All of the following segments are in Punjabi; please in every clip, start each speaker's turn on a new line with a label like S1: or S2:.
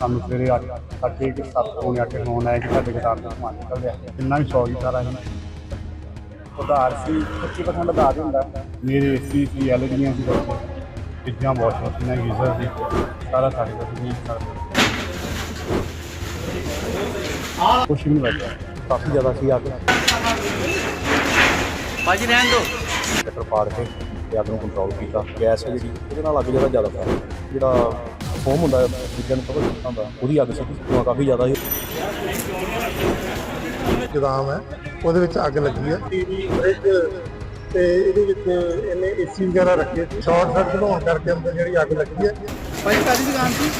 S1: ਸਾਨੂੰ ਸਵੇਰੇ 8 ਸਾਢੇ ਕੁ ਸੱਤ ਪੌਣੇ ਅੱਠ ਫੋਨ ਆਇਆ ਕਿ ਸਾਡੇ ਕਿਤਾਬ ਦਾ ਸਮਾਨ ਨਿਕਲ ਗਿਆ। ਕਿੰਨਾ ਵੀ ਸੌ ਹੀ ਸਾਰਾ ਇਹਨਾਂ। ਉਧਾਰ ਸੀ 25% ਉਧਾਰ ਹੀ ਹੁੰਦਾ। ਮੇਰੇ ਏਸੀ ਸੀ ਐਲਜੀਆਂ ਸੀ ਚੀਜ਼ਾਂ ਵਾਸ਼ਿੰਗ ਮਸ਼ੀਨਾਂ ਗੀਜ਼ਰ ਸੀ। ਸਾਰਾ ਸਾਡੇ ਕੋਲ ਨਹੀਂ ਸਕਦੇ ਕੁਛ। ਨਹੀਂ ਬਚਿਆ। ਕਾਫੀ ਜ਼ਿਆਦਾ ਸੀ ਅੱਗ।
S2: ਬਾਜੀ ਰਹਿਣ ਦਿਓ
S1: ਸ਼ਟਰ ਪਾੜ ਕੇ ਤੇ ਅੱਗ ਨੂੰ ਕੰਟਰੋਲ ਕੀਤਾ। ਗੈਸ ਹੈ ਜਿਹੜੀ ਉਹਦੇ ਨਾਲ ਅੱਗ ਜਿਹੜਾ ਜ਼ਿਆਦਾ ਫੈਲ ਜਿਹੜਾ ਫੋਮ ਹੁੰਦਾ ਚੀਜ਼ਾਂ ਨੂੰ ਕਵਰ ਕੀਤਾ ਹੁੰਦਾ। ਉਹਦੀ ਅੱਗ ਸੀ ਧੂੰਆਂ ਕਾਫੀ ਜ਼ਿਆਦਾ ਸੀ।
S3: ਗੋਦਾਮ ਹੈ ਉਹਦੇ ਵਿੱਚ ਅੱਗ ਲੱਗੀ ਹੈ। ਟੀਵੀ ਫ੍ਰਿਜ ਤੇ ਇਹਦੇ ਵਿੱਚ ਇਹਨੇ ਏਸੀ ਵਗੈਰਾ ਰੱਖੇ ਸ਼ਾਰਟ ਸਰਕਟ ਹੋਣ ਕਰਕੇ ਅੰਦਰ ਜਿਹੜੀ ਅੱਗ ਲੱਗੀ ਹੈ।
S4: ਭਾਈ ਕਾਦੀ ਦੁਕਾਨ ਸੀ?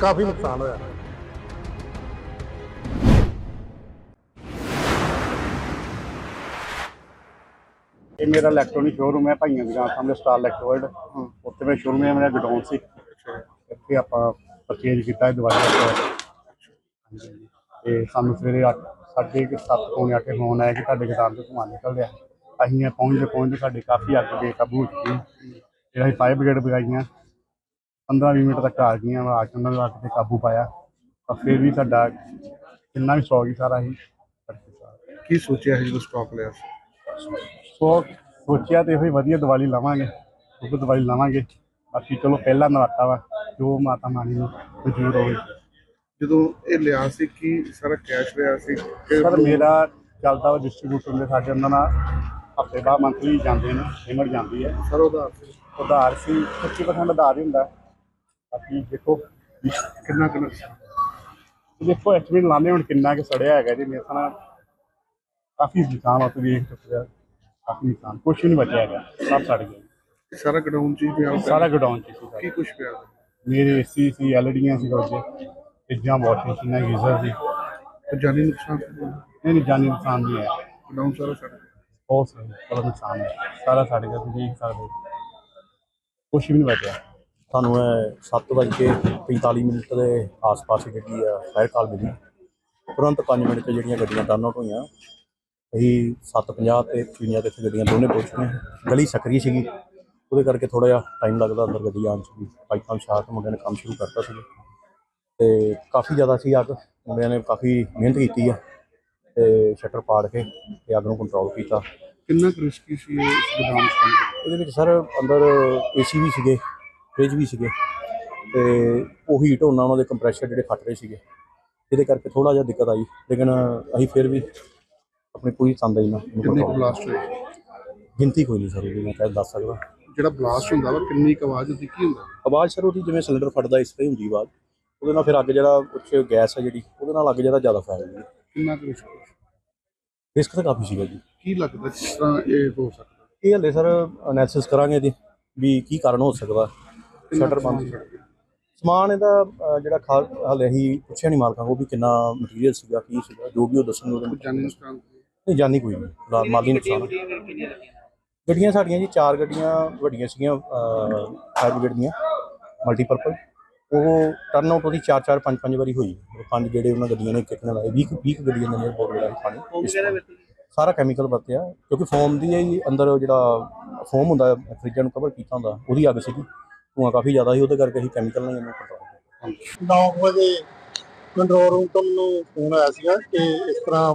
S3: ਕਾਫੀ ਨੁਕਸਾਨ ਹੋਇਆ।
S1: ਇਹ ਮੇਰਾ ਇਲੈਕਟ੍ਰੋਨਿਕ ਸ਼ੋਰੂਮ ਹੈ ਭਾਈਆਂ ਦੀ ਦੁਕਾਨ ਸਾਹਮਣੇ ਸਟਾਰ ਇਲੈਕਟ੍ਰੋਇਡ ਉੱਥੇ ਮੈਂ ਸ਼ੋਰੂਮ ਹੈ ਮੇਰਾ ਗਡਾਊਨ ਸੀ। ਇੱਥੇ ਆਪਾਂ ਪਰਚੇਜ ਕੀਤਾ ਹੈ ਦਵਾਈ ਦਾ ਹਾਂਜੀ। ਤੇ ਸਾਨੂੰ ਸਵੇਰੇ 8 ਸਾਢੇ ਕੁ ਸੱਤ ਪੌਣੇ ਅੱਠ ਫੋਨ ਆਇਆ ਕਿ ਤੁਹਾਡੇ ਗਦਾਮ ਤੋਂ ਧੂੰਆਂ ਨਿਕਲ ਰਿਹਾ। ਅਸੀਂ ਇਹ ਪਹੁੰਚਦੇ ਪਹੁੰਚਦੇ ਸਾਡੀ ਕਾਫੀ ਅੱਗ ਬੇਕਾਬੂ ਹੋ ਚੁੱਕੀ ਫਿਰ ਅਸੀਂ ਫਾਇਰ ਬ੍ਰਿਗੇਡ ਬੁਲਾਈਆਂ 15-20 ਮਿੰਟ ਤੱਕ ਆ ਗਈਆਂ ਆ ਕੇ ਉਹਨਾਂ ਨੇ ਅੱਗ ਤੇ ਕਾਬੂ ਪਾਇਆ। ਤਾਂ ਫਿਰ ਵੀ ਸਾਡਾ ਕਿੰਨਾ ਵੀ ਸੌ ਗਈ ਸਾਰਾ ਹੀ
S4: ਕੀ ਸੋਚਿਆ ਸੀ ਜਦੋਂ ਸਟਾਕ ਲਿਆ
S1: ਸੋ? ਸੋਚਿਆ ਤੇ ਹੋਈ ਵਧੀਆ ਦੀਵਾਲੀ ਲਾਵਾਂਗੇ ਉਹ ਦੀਵਾਲੀ ਲਾਵਾਂਗੇ। ਬਾਕੀ ਚਲੋ ਪਹਿਲਾ ਨਰਾਤਾ ਵਾ। ਜੋ ਮਾਤਾ ਮਾਣੀ ਨੂੰ ਮਨਜ਼ੂਰ ਹੋਵੇ।
S4: ਜਦੋਂ ਇਹ ਲਿਆ ਸੀ ਕੀ ਸਾਰਾ ਕੈਸ਼ ਲਿਆ ਸੀ? ਕਿ
S1: ਸਰ ਮੇਰਾ ਚੱਲਦਾ ਵਾ ਡਿਸਟ੍ਰੀਬਿਊਟਰ ਦੇ ਸਾਡੇ ਉਹਨਾਂ ਨਾਲ ਹਫ਼ਤੇ ਬਾਅਦ ਮੰਥਲੀ ਜਾਂਦੇ ਨੇ ਪੇਮੈਂਟ ਜਾਂਦੀ ਹੈ।
S4: ਸਰ ਉਹਦਾ
S1: ਉਧਾਰ ਸੀ 25% ਉਧਾਰ ਹੀ ਹੁੰਦਾ। ਬਾਕੀ ਦੇਖੋ
S4: ਕਿੰਨਾ ਕਿੰਨਾ
S1: ਦੇਖੋ ਐਸਟੀਮੇਟ ਲਾਣੇ ਹੁਣ ਕਿੰਨਾ ਕਿ ਸੜਿਆ ਹੈਗਾ ਜੀ। ਮੇਰੇ ਨਾਲ ਕਾਫੀ ਨੁਕਸਾਨ ਆ ਤੁਸੀਂ ਦੇਖ ਸਕਦੇ ਹੋ ਕਾਫੀ ਨੁਕਸਾਨ ਕੁਛ ਵੀ ਨਹੀਂ ਬਚਿਆ ਹੈਗਾ। ਸਭ ਸੜ ਗਿਆ।
S4: ਸਾਰਾ ਗਡਾਊਨ ਚ ਹੀ ਪਿਆ
S1: ਸਾਰਾ ਗੋਡਾਊਨ ਚ।
S4: ਕੀ ਕੁਝ ਪਿਆ
S1: ਮੇਰੇ ਏਸੀ ਸੀ ਐਲਡੀਆਂ ਸੀ ਰੋਜੇ ਚੀਜ਼ਾਂ ਵਾਸ਼ਿੰਗ ਮਸ਼ੀਨਾਂ ਗੀਜ਼ਰ ਸੀ।
S4: ਤੇ ਜਾਨੀ ਨੁਕਸਾਨ
S1: ਇਹ ਨਹੀਂ ਜਾਨੀ ਨੁਕਸਾਨ ਨਹੀਂ ਹੈ
S4: ਗਡਾਊਨ ਸਾਰਾ ਗਿਆ?
S1: ਬਹੁਤ ਸਾਰਾ ਬੜਾ ਨੁਕਸਾਨ ਹੈ ਸਾਰਾ ਸਾਡੇ ਦਾ ਤੁਸੀਂ ਦੇਖ ਸਕਦੇ ਹੋ। ਕੁਛ ਵੀ ਨਹੀਂ ਬਚਿਆ।
S5: ਸਾਨੂੰ ਇਹ 7:45 ਮਿੰਟ ਦੇ ਆਸ-ਪਾਸ ਜਿਹੜੀ ਆ ਫਾਇਰ ਕਾਲ ਮਿਲੀ। ਤੁਰੰਤ 5 ਮਿੰਟ 'ਚ ਜਿਹੜੀਆਂ ਗੱਡੀਆਂ ਟਰਨ ਆਊਟ ਹੋਈਆਂ ਅਸੀਂ 7:50 ਤੇ 55 ਤੇ ਇੱਥੇ ਗੱਡੀਆਂ ਦੋਨੇ ਪਹੁੰਚ ਗਈਆਂ ਗਲੀ ਸਕਰੀ ਸੀਗੀ। ਉਹਦੇ ਕਰਕੇ ਥੋੜਾ ਜਿਹਾ ਟਾਈਮ ਲੱਗਦਾ ਅੰਦਰ ਗੱਡੀ ਆਉਣ 'ਚ ਵੀ। ਪਾਈਪਾਂ ਕੇ ਮੁੰਡਿਆਂ ਨੇ ਕੰਮ ਸ਼ੁਰੂ ਕਰਤਾ ਸੀ ਤੇ ਕਾਫੀ ਜ਼ਿਆਦਾ ਸੀ ਅੱਗ। ਮੁੰਡਿਆਂ ਨੇ ਕਾਫੀ ਮਿਹਨਤ ਕੀਤੀ ਆ ਤੇ ਸ਼ਟਰ ਪਾੜ ਕੇ ਤੇ ਅੱਗ ਨੂੰ ਕੰਟਰੋਲ ਕੀਤਾ।
S4: ਕਿੰਨਾ ਰਿਸਕੀ ਸੀ ਇਸ ਗੋਦਾਮ ਕੰਮ
S5: ਇਹਦੇ ਵਿੱਚ ਸਰ ਅੰਦਰ ਏਸੀ ਵੀ ਸੀਗੇ ਫ੍ਰਿਜ ਵੀ ਸੀਗੇ ਤੇ ਉਹ ਹੀਟ ਹੋਣਾ ਉਹਨਾਂ ਦੇ ਕੰਪਰੈਸ਼ਰ ਜਿਹੜੇ ਫਟ ਰਹੇ ਸੀਗੇ। ਜਿਹਦੇ ਕਰਕੇ ਥੋੜਾ ਜਿਹਾ ਦਿੱਕਤ ਆਈ। ਲੇਕਿਨ ਅਸੀਂ ਫਿਰ ਵੀ ਆਪਣੀ ਪੂਰੀ ਤੰਦਾਈ ਨਾਲ
S4: ਬਲਾਸਟ ਹੋਏ
S5: ਗਿਣਤੀ ਕੋਈ ਨਹੀਂ ਸਰ ਇਹਦੀ ਮੈਂ ਕਹਿ ਦੱਸ ਸਕਦਾ।
S4: ਜਿਹੜਾ ਬਲਾਸਟ ਹੁੰਦਾ ਵਾ ਕਿੰਨੀ ਕੁ ਆਵਾਜ਼ ਹੁੰਦੀ ਕੀ ਹੁੰਦਾ?
S5: ਆਵਾਜ਼ ਸਰ ਉਹਦੀ ਜਿਵੇਂ ਸਿਲੰਡਰ ਫਟਦਾ ਇਸ ਤਰ੍ਹਾਂ ਹੀ ਹੁੰਦੀ ਆਵਾਜ਼। ਉਹਦੇ ਨਾਲ ਫਿਰ ਅੱਗ ਜਿਹੜਾ ਉੱਚ ਗੈਸ ਹੈ ਜਿਹੜੀ ਉਹਦੇ ਨਾਲ ਅੱਗ ਜਿਹੜਾ ਜ਼ਿਆਦਾ ਫੈਲਦੀ ਹੈ
S4: ਕਿੰਨਾ ਕੁ ਰਿਸਕ
S5: ਰਿਸਕ ਤਾਂ ਕਾਫੀ ਸੀਗਾ ਜੀ।
S4: ਕੀ ਲੱਗਦਾ ਕਿਸ ਤਰ੍ਹਾਂ ਇਹ ਹੋ ਸਕਦਾ?
S5: ਇਹ ਹਲੇ ਸਰ ਅਨਾਲਿਸਿਸ ਕਰਾਂਗੇ ਇਹਦੀ ਵੀ ਕੀ ਕਾਰਨ ਹੋ ਸਕਦਾ। ਸ਼ਟਰ
S4: ਸਮਾਨ
S5: ਬੰਦ? ਸਮਾਨ ਇਹਦਾ ਜਿਹੜਾ ਹਲੇ ਅਸੀਂ ਪੁੱਛਿਆ ਨਹੀਂ ਮਾਲਕਾਂ ਕੋਲ ਵੀ ਕਿੰਨਾ ਮਟੀਰੀਅਲ ਸੀਗਾ ਕੀ ਸੀਗਾ ਜੋ ਵੀ ਉਹ ਦੱਸਣਗੇ ਉਹਦੇ
S4: ਜਾਨੀ ਨੁਕਸਾਨ?
S5: ਨਹੀਂ ਜਾਨੀ ਕੋਈ ਨਹੀਂ ਮਾਲੀ ਨੁਕਸਾਨ। ਗੱਡੀਆਂ ਸਾਡੀਆਂ ਜੀ ਚਾਰ ਗੱਡੀਆਂ ਵੱਡੀਆਂ ਸੀਗੀਆਂ ਫਾਇਰ ਬ੍ਰਿਗੇਡ ਦੀਆਂ ਮਲਟੀਪਰਪਲ ਉਹ ਟਰਨ ਆਊਟ ਉਹਦੀ ਚਾਰ ਚਾਰ ਪੰਜ ਪੰਜ ਵਾਰੀ ਹੋਈ। ਪੰਜ ਜਿਹੜੇ ਉਹਨਾਂ ਗੱਡੀਆਂ ਨੇ ਕਿੱਕ ਨਾਲ ਆਏ 20 20 ਗੱਡੀਆਂ ਨੇ ਬਹੁਤ ਬੜਾ ਪਾਣੀ। ਸਾਰਾ ਕੈਮੀਕਲ ਵਰਤਿਆ ਕਿਉਂਕਿ ਫੋਮ ਦੀ ਹੀ ਅੰਦਰ ਜਿਹੜਾ ਫੋਮ ਹੁੰਦਾ ਫਰਿੱਜਾਂ ਨੂੰ ਕਵਰ ਕੀਤਾ ਹੁੰਦਾ ਉਹਦੀ ਅੱਗ ਸੀਗੀ। ਧੂੰਆਂ ਕਾਫੀ ਜ਼ਿਆਦਾ ਸੀ ਉਹਦੇ ਕਰਕੇ ਅਸੀਂ ਕੈਮੀਕਲ ਨਾਲ ਇਹਨੂੰ ਕੰਟਰੋਲ ਕੀਤਾ।
S3: 9 ਵਜੇ ਕੰਟਰੋਲ ਰੂਮ ਤੋਂ ਮੈਨੂੰ ਫੋਨ ਆਇਆ ਸੀਗਾ ਕਿ ਇਸ ਤਰ੍ਹਾਂ